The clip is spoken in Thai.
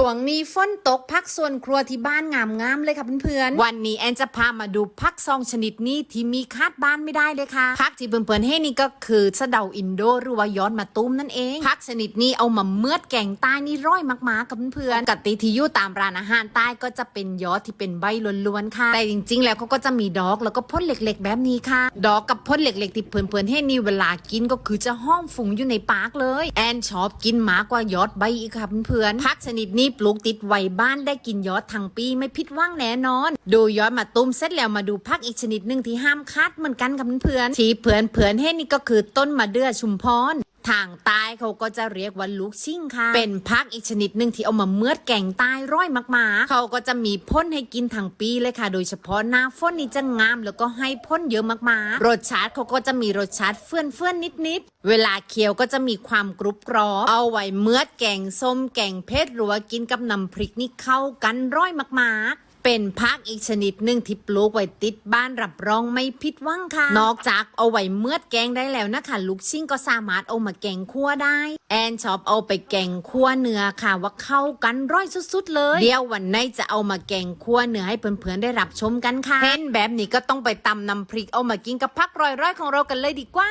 ช่วงนี้ฝนตกพักส่วนครัวที่บ้านงามๆเลยค่ะเพื่อนๆ วันนี้แอนจะพามาดูพักซองชนิดนี้ที่มีคาดบ้านไม่ได้เลยค่ะพักที่เพื่อนๆให้นี่ก็คือสะเดาอินโดหรือว่าย้อนมาตุ้มนั่นเองพักชนิดนี้เอามาเมือดแกงใต้นี่ร้อยมากๆกับเพื่อนๆกติที่อยู่ตามร้านอาหารใต้ก็จะเป็นยอดที่เป็นใบล้วนๆค่ะ แต่จริง ๆ แล้วเขาก็จะมีดอกแล้วก็พ่นเล็ก ๆ แบบนี้ค่ะ ดอกกับพ่นเล็กๆที่เพื่อนๆให้นี่เวลากินก็คือจะห้อมฝุ่งอยู่ในปากเลย แอนชอบกินมากกว่ายอดใบอีกค่ะเพื่อนๆพักชนิดนี้ปลูกติดไว้บ้านได้กินยอดทั้งปีไม่ผิดว่างแน่นอน ดูยอดมาตุ้มเสร็จแล้วมาดูพักอีกชนิดหนึ่งที่ห้ามคาดเหมือนกันกับเพื่อนๆที่เพื่อนเพื่อนๆให้นี่ก็คือต้นมะเดื่อชุมพร ทางใต้เขาก็จะเรียกว่าลูกชิ่งค่ะ เป็นพักอีกชนิดหนึ่งที่เอามาเมือดแกงใต้ร้อยมากๆ เขาก็จะมีพ่นให้กินทั้งปีเลยค่ะ โดยเฉพาะหน้าฝนนี่จะงามแล้วก็ให้พ่นเยอะมากๆ รสชาติเขาก็จะมีรสชาติเฟื่อนเฟื่อนๆนิดๆ เวลาเคี้ยวก็จะมีความกรุบกรอบเอาไว้เมือดแกงส้มแกงเผ็ดหรือว่ากินกับน้ำพริกนี่เข้ากันร้อยมากๆ เป็นพักอีกชนิดหนึ่งที่ปลูกไว้ติดบ้านรับรองไม่ผิดหวังค่ะ นอกจากเอาไว้เมือดแกงได้แล้วนะคะ ลูกชิ้นก็สามารถเอามาแกงคั่วได้ แอนชอบเอาไปแกงคั่วเนื้อค่ะ ว่าเข้ากันร้อยสุดๆเลย เดี๋ยววันไหนจะเอามาแกงคั่วเนื้อให้เพื่อนๆได้รับชมกันค่ะเห็นแบบนี้ก็ต้องไปตำน้ำพริกเอามากินกับพักร้อยๆของเรากันเลยดีกว่า